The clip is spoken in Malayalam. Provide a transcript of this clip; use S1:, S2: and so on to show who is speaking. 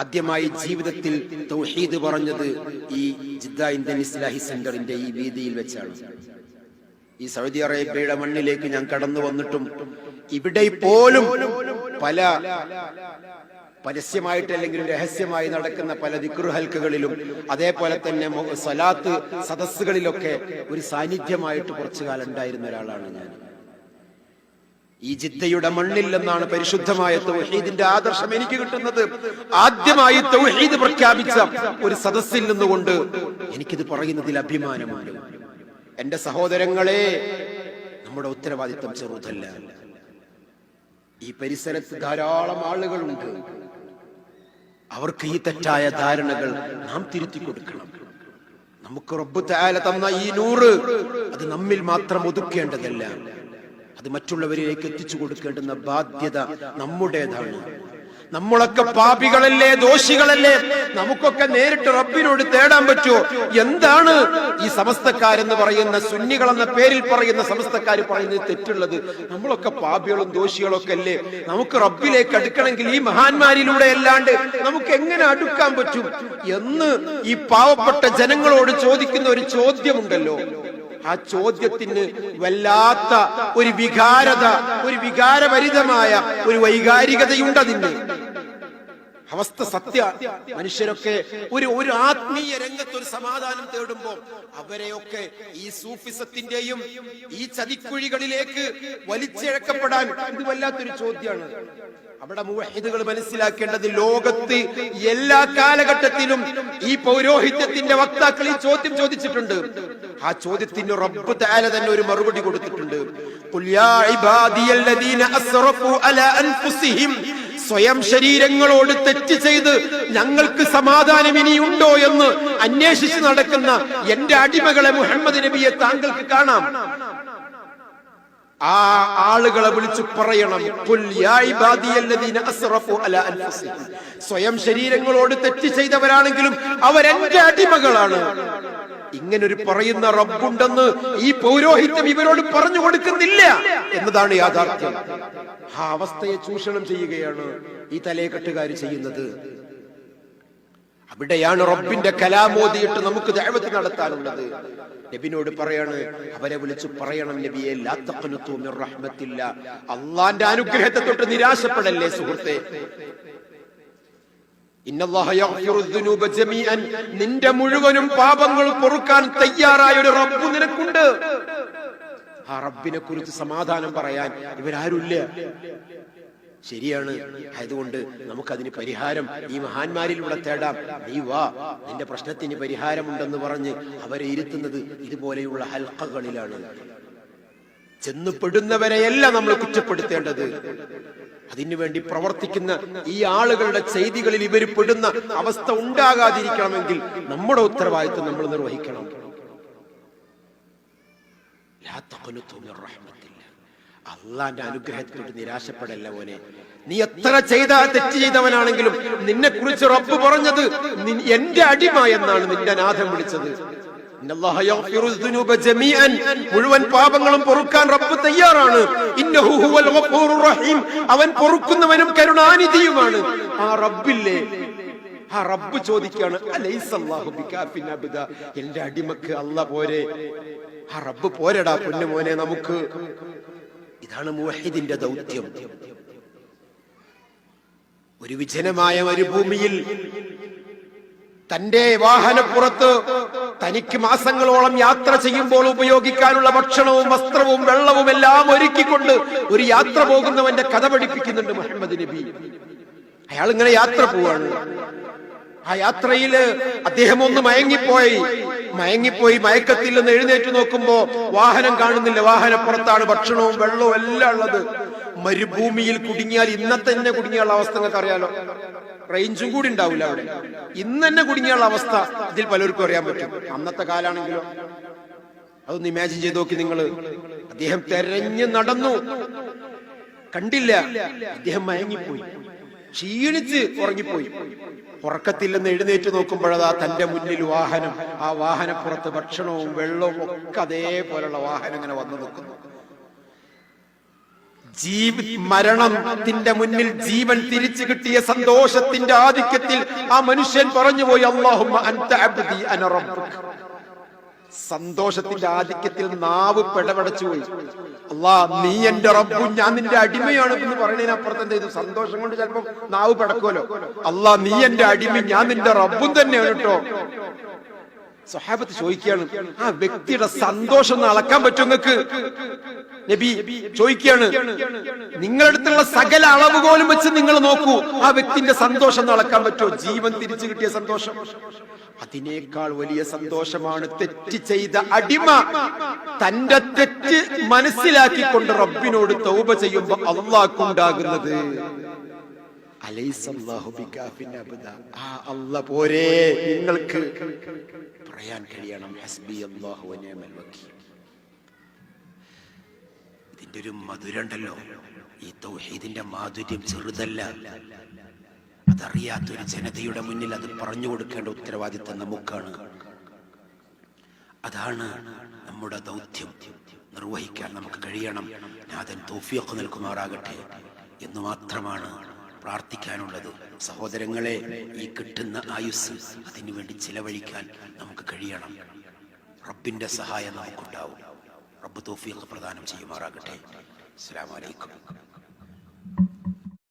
S1: ആദ്യമായി ജീവിതത്തിൽ തൗഹീദ് പറഞ്ഞത് ഈ ജിദ്ദ ഇന്ത്യൻ ഇസ്ലാഹി സെന്ററിന്റെ ഈ വീതിയിൽ വെച്ചാണ്. ഈ സൗദി അറേബ്യയുടെ മണ്ണിലേക്ക് ഞാൻ കടന്നു വന്നിട്ടും ഇവിടെ പോലും പല പരസ്യമായിട്ട് അല്ലെങ്കിൽ രഹസ്യമായി നടക്കുന്ന പല ദിക്റുഹൽക്കുകളിലും അതേപോലെ തന്നെ സലാത്ത് സദസ്സുകളിലൊക്കെ ഒരു സാന്നിധ്യമായിട്ട് കുറച്ചു കാലം ഉണ്ടായിരുന്ന ഒരാളാണ് ഞാൻ. ഈ ജിദ്ദയുടെ മണ്ണിൽ നിന്നാണ് പരിശുദ്ധമായ തൗഹീദിന്റെ ആദർശം എനിക്ക് കിട്ടുന്നത്. ആദ്യമായി തൗഹീദ് പ്രഖ്യാപിച്ച ഒരു സദസ്സിൽ നിന്നുകൊണ്ട് എനിക്കിത് പറയുന്നതിൽ അഭിമാനമാണ് എന്റെ സഹോദരങ്ങളെ നമ്മുടെ ഉത്തരവാദിത്തം ചെറുതല്ല. ഈ പരിസരത്ത് ധാരാളം ആളുകളുണ്ട്. അവർക്ക് ഈ തെറ്റായ ധാരണകൾ നാം തിരുത്തി കൊടുക്കണം. നമുക്ക് റബ്ബ് തന്ന ഈ നൂറ് അത് നമ്മിൽ മാത്രം ഒതുക്കേണ്ടതല്ല. അത് മറ്റുള്ളവരിലേക്ക് എത്തിച്ചു കൊടുക്കേണ്ടുന്ന ബാധ്യത നമ്മുടേതാണ്. നമ്മളൊക്കെ പാപികളല്ലേ ദോഷികളല്ലേ? നമുക്കൊക്കെ നേരിട്ട് റബ്ബിനോട് തേടാൻ പറ്റുമോ? എന്താണ് ഈ സമസ്തക്കാരെന്ന് പറയുന്ന സുന്നികൾ എന്ന പേരിൽ പറയുന്ന സമസ്തക്കാർ പറയുന്നത് തെറ്റുള്ളത്? നമ്മളൊക്കെ പാപികളും ദോഷികളൊക്കെ അല്ലേ? നമുക്ക് റബ്ബിലേക്ക് അടുക്കണമെങ്കിൽ ഈ മഹാന്മാരിലൂടെ അല്ലാണ്ട് നമുക്ക് എങ്ങനെ അടുക്കാൻ പറ്റും? എന്ന് ഈ പാവപ്പെട്ട ജനങ്ങളോട് ചോദിക്കുന്ന ഒരു ചോദ്യമുണ്ടല്ലോ. ആ ചോദ്യത്തിന് വല്ലാത്ത ഒരു വികാരത ഒരു വികാരഭരിതമായ ഒരു വൈകാരികതയുണ്ട് അതിന് അവസ്ഥ സത്യ. മനുഷ്യരൊക്കെ ഒരു ഒരു ആത്മീയ രംഗത്ത് ഒരു സമാധാനം തേടുമ്പോൾ അവരെയൊക്കെ ഈ സൂഫിസത്തിന്റെയും ഈ ചതിക്കുഴികളിലേക്ക് വലിച്ചിഴക്കപ്പെടാൻ ഇത് വല്ലാത്തൊരു ചോദ്യമാണ് അവിടെ മുവഹിദുകൾ മനസ്സിലാക്കേണ്ടത് ലോകത്ത് എല്ലാ കാലഘട്ടത്തിലും ഈ പൗരോഹിത്യത്തിന്റെ വക്താക്കൾ ഈ ചോദ്യം ചോദിച്ചിട്ടുണ്ട്. ആ ചോദ്യത്തിന് റബ്ബ് താല തന്നെ ഒരു മറുപടി കൊടുത്തിട്ടുണ്ട്. സ്വയം ശരീരങ്ങളോട് തെറ്റ് ചെയ്ത് ഞങ്ങൾക്ക് സമാധാനം ഇനിയുണ്ടോ എന്ന് അന്വേഷിച്ച് നടക്കുന്ന എന്റെ അടിമകളെ മുഹമ്മദ് നബിയെ താങ്കൾക്ക് കാണാം. ആ ആളുകളെ വിളിച്ചു പറയണം. സ്വയം ശരീരങ്ങളോട് തെറ്റ് ചെയ്തവരാണെങ്കിലും അവരെന്റെ അടിമകളാണ്. ഇങ്ങനൊരു പറയുന്ന റബ്ബുണ്ടെന്ന് ഈ പൗരോഹിത്യം ഇവരോട് പറഞ്ഞു കൊടുക്കുന്നില്ല എന്നതാണ് യാഥാർത്ഥ്യം. ആ അവസ്ഥയെ ചൂഷണം ചെയ്യുകയാണ് ഈ തലയെക്കെട്ടുകാർ ചെയ്യുന്നത്. അവിടെയാണ് റബ്ബിന്റെ കലാമോദിയിട്ട് നമുക്ക് ദഅവത്ത് നടത്താനുള്ളത്. നബിനോട് പറയാണ് അവരെ വിളിച്ചു പറയണം നബിയെ റഹ്മത്തില്ല. അള്ളാന്റെ അനുഗ്രഹത്തെ തൊട്ട് നിരാശപ്പെടല്ലേ സുഹൃത്തെ? നിന്റെ മുഴുവനും പാപങ്ങൾ പൊറുക്കാൻ തയ്യാറായ ഒരു റബ്ബ് നിനക്കുണ്ട്. ആ റബ്ബിനെ കുറിച്ച് സമാധാനം പറയാൻ ഇവരാരുമില്ല. ശരിയാണ്. ആയതുകൊണ്ട് നമുക്കതിന് പരിഹാരം ഈ മഹാന്മാരിലൂടെ തേടാം. നീ വാ നിന്റെ പ്രശ്നത്തിന് പരിഹാരമുണ്ടെന്ന് പറഞ്ഞ് അവരെ ഇരുത്തുന്നത് ഇതുപോലെയുള്ള ഹൽക്കകളിലാണ് ചെന്നുപെടുന്നവരെയല്ല നമ്മൾ കുറ്റപ്പെടുത്തേണ്ടത്. അതിനുവേണ്ടി പ്രവർത്തിക്കുന്ന ഈ ആളുകളുടെ ചെയ്തികളിൽ ഇവർ പെടുന്ന അവസ്ഥ ഉണ്ടാകാതിരിക്കണമെങ്കിൽ നമ്മുടെ ഉത്തരവാദിത്വം നമ്മൾ നിർവഹിക്കണം. അള്ളാന്റെ അനുഗ്രഹത്തിലോട്ട് നിരാശപ്പെടല്ല മോനെ. നീ എത്ര ചെയ്ത തെറ്റ് ചെയ്തവനാണെങ്കിലും നിന്നെ കുറിച്ച് റബ്ബ് പറഞ്ഞത് എന്റെ അടിമ എന്നാണ് നിന്റെ നാഥം വിളിച്ചത്. മുഴുവൻ പാപങ്ങളും പൊറുക്കാൻ റബ്ബ് തയ്യാറാണ്. അവൻ പൊറുക്കുന്നവനും കരുണാനിധിയുമാണ്. ആ റബ്ബില്ലേ? ആ റബ്ബ് ചോദിക്കാണ് എന്റെ അടിമക്ക് അല്ല പോരെ. ആ റബ്ബ് പോരടാ പൊന്നു മോനെ നമുക്ക്. ഇതാണ് മുവഹിദിന്റെ ദൗത്യം. ഒരു വിജനമായ മരുഭൂമിയിൽ തന്റെ വാഹനപ്പുറത്ത് തനിക്ക് മാസങ്ങളോളം യാത്ര ചെയ്യുമ്പോൾ ഉപയോഗിക്കാനുള്ള ഭക്ഷണവും വസ്ത്രവും വെള്ളവും എല്ലാം ഒരുക്കിക്കൊണ്ട് ഒരു യാത്ര പോകുന്നവന്റെ കഥ പഠിപ്പിക്കുന്നുണ്ട് മുഹമ്മദ് നബി. അയാൾ ഇങ്ങനെ യാത്ര പോവാണ്. ആ യാത്രയിൽ അദ്ദേഹം ഒന്ന് മയങ്ങിപ്പോയി. മയങ്ങിപ്പോയി മയക്കത്തിൽ നിന്ന് എഴുന്നേറ്റ് നോക്കുമ്പോ വാഹനം കാണുന്നില്ല. വാഹനപ്പുറത്താണ് ഭക്ഷണവും വെള്ളവും എല്ലാം ഉള്ളത്. മരുഭൂമിയിൽ കുടുങ്ങിയാൽ ഇന്നത്തെ തന്നെ കുടുങ്ങിയുള്ള അവസ്ഥ നിങ്ങൾക്ക് അറിയാലോ? റേഞ്ചും കൂടി ഉണ്ടാവില്ല അവിടെ. ഇന്ന് തന്നെ കുടുങ്ങിയുള്ള അവസ്ഥ ഇതിൽ പലർക്കും അറിയാൻ പറ്റും. അന്നത്തെ കാലാണെങ്കിലോ. അതൊന്ന് ഇമാജിൻ ചെയ്ത് നോക്കി നിങ്ങൾ അദ്ദേഹം തെരഞ്ഞു നടന്നു. കണ്ടില്ല. അദ്ദേഹം മയങ്ങിപ്പോയി. ക്ഷീണിച്ച് ഉറങ്ങിപ്പോയി. ഉറക്കത്തിൽ നിന്ന് എഴുന്നേറ്റ് നോക്കുമ്പോഴതാ തന്റെ മുന്നിൽ വാഹനം. ആ വാഹനപ്പുറത്ത് ഭക്ഷണവും വെള്ളവും ഒക്കെ അതേപോലുള്ള വാഹനം ഇങ്ങനെ വന്നു നിൽക്കുന്നു. ജീവ മരണത്തിന്റെ മുന്നിൽ ജീവൻ തിരിച്ചു കിട്ടിയ സന്തോഷത്തിന്റെ ആധിക്യത്തിൽ ആ മനുഷ്യൻ പറഞ്ഞുപോയി അള്ളാഹുമ്മ അബ്ദി അന റബ്ബുക." സന്തോഷത്തിന്റെ ആധിക്യത്തിൽ നാവ് പിടപടച്ചു പോയി. അള്ളാ നീ എന്റെ റബ്ബു ഞാൻ നിന്റെ അടിമയാണ് എന്ന് പറയുന്നതിനപ്പുറത്ത് എന്ത് ചെയ്തു? സന്തോഷം കൊണ്ട് ചിലപ്പോ നാവ് പിടക്കുമല്ലോ. അള്ളാ നീ എന്റെ അടിമ ഞാൻ നിന്റെ റബ്ബും തന്നെയാണ് കേട്ടോ. സഹാബത്ത് ചോദിക്കുകയാണ് ആ വ്യക്തിയുടെ സന്തോഷം ഒന്ന് അളക്കാൻ പറ്റും നിങ്ങൾക്ക്? നബി ചോദിക്കുകയാണ് നിങ്ങളുടെ അടുത്തുള്ള സകല അളവുകോലും വെച്ച് നിങ്ങൾ നോക്കൂ ആ വ്യക്തിന്റെ സന്തോഷം ഒന്ന് അളക്കാൻ പറ്റുമോ? ജീവൻ തിരിച്ചു കിട്ടിയ സന്തോഷം. അതിനേക്കാൾ വലിയ സന്തോഷമാണ് തെറ്റ് ചെയ്ത അടിമ. തന്റെ തെറ്റ് മനസ്സിലാക്കി കൊണ്ട് റബ്ബിനോട് തൗബ ചെയ്യുമ്പോ പോരെ നിങ്ങൾക്ക് പറയാൻ കഴിയണം. ഇതിന്റെ ഒരു മധുരണ്ടല്ലോ ഈ തൗഹീദിന്റെ മാധുര്യം ചെറുതല്ല. അതറിയാത്തൊരു ജനതയുടെ മുന്നിൽ അത് പറഞ്ഞു കൊടുക്കേണ്ട ഉത്തരവാദിത്തം നമുക്കാണ്. അതാണ് നമ്മുടെ ദൗത്യം. നിർവഹിക്കാൻ നമുക്ക് കഴിയണം. നാഥൻ തോഫിയൊക്കെ നിൽക്കുമാറാകട്ടെ എന്ന് മാത്രമാണ് പ്രാർത്ഥിക്കാനുള്ളത്. സഹോദരങ്ങളെ ഈ കിട്ടുന്ന ആയുസ് അതിനുവേണ്ടി ചിലവഴിക്കാൻ നമുക്ക് കഴിയണം. റബ്ബിന്റെ സഹായം നമുക്കുണ്ടാവും. റബ്ബ് തോഫിയൊക്കെ പ്രദാനം ചെയ്യുമാറാകട്ടെ. അസ്സലാമു അലൈക്കും.